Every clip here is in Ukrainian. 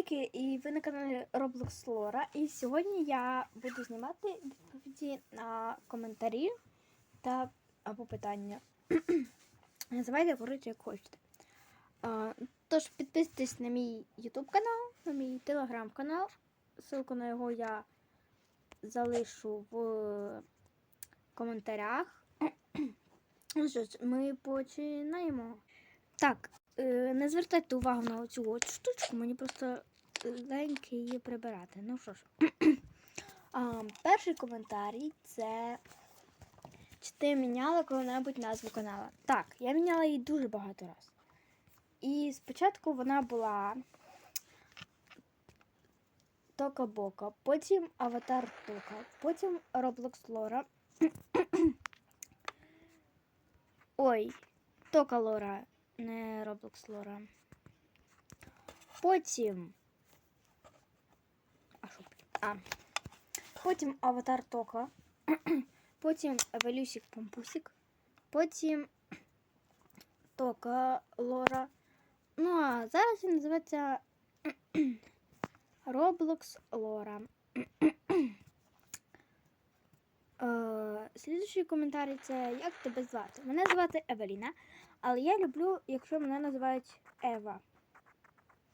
Привітики! І ви на каналі Roblox Lora. І сьогодні я буду знімати відповіді на коментарі та або питання. Називайте, коротше, як хочете. А, тож підписуйтесь на мій YouTube канал, на мій Telegram канал. Ссылку на його я залишу в коментарях. Ну що ж, ми починаємо. Так, не звертайте увагу на цю от штучку, мені просто легенько її прибирати. Ну що ж, а, перший коментарій це. Чи ти міняла коли-небудь назву канала? Так, я міняла її дуже багато разів. І спочатку вона була Тока Бока, потім Аватар Тока, потім Roblox Лора. Ой, Тока Лора, не Roblox Лора. Потім. А що потім? А. Потім Аватар Тока. Потім Евелюсік Помпусік. Потім Тока Лора. Ну, а зараз він називається Roblox Лора. Слідуючий коментар це як тебе звати? Мене звати Евеліна, але я люблю, якщо мене називають Ева.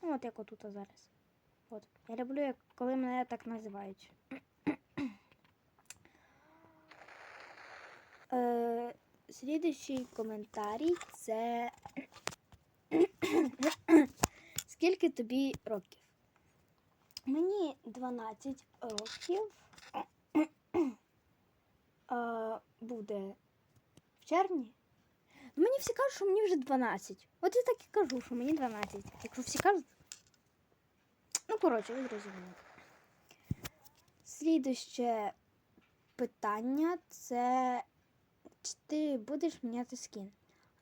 Ну, от як отут зараз. От. Я люблю, як коли мене так називають. Е, Слідуючий коментарій це Скільки тобі років? Мені 12 років. Буде в червні. Ну, Мені всі кажуть, що мені вже 12. От я так і кажу, що мені 12. Якщо всі кажуть. Ну, коротше, ви зрозуміли. Слідуще питання це чи ти будеш міняти скін?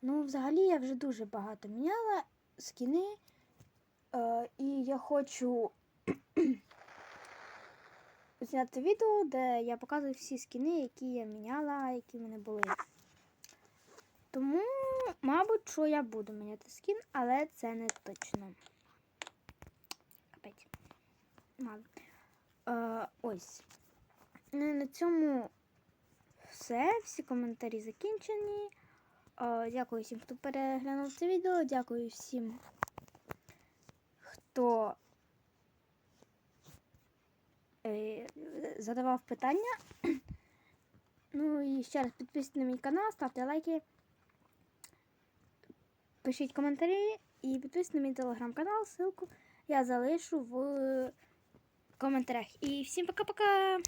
Ну, взагалі, я вже дуже багато міняла скіни. Е, і я хочу зняти відео, де я показую всі скіни, які я міняла, які в мене були. Тому, мабуть, що я буду міняти скін, але це не точно. Капець. Е, ось. Ну, на цьому все. Всі коментарі закінчені. Е, дякую всім, хто переглянув це відео. Дякую всім, хто задавав питання. Ну і ще раз підписуйтесь на мій канал, ставте лайки, пишіть коментарі і підписуйтесь на мій телеграм-канал. Ссылку я залишу в коментарях. І всім пока-пока!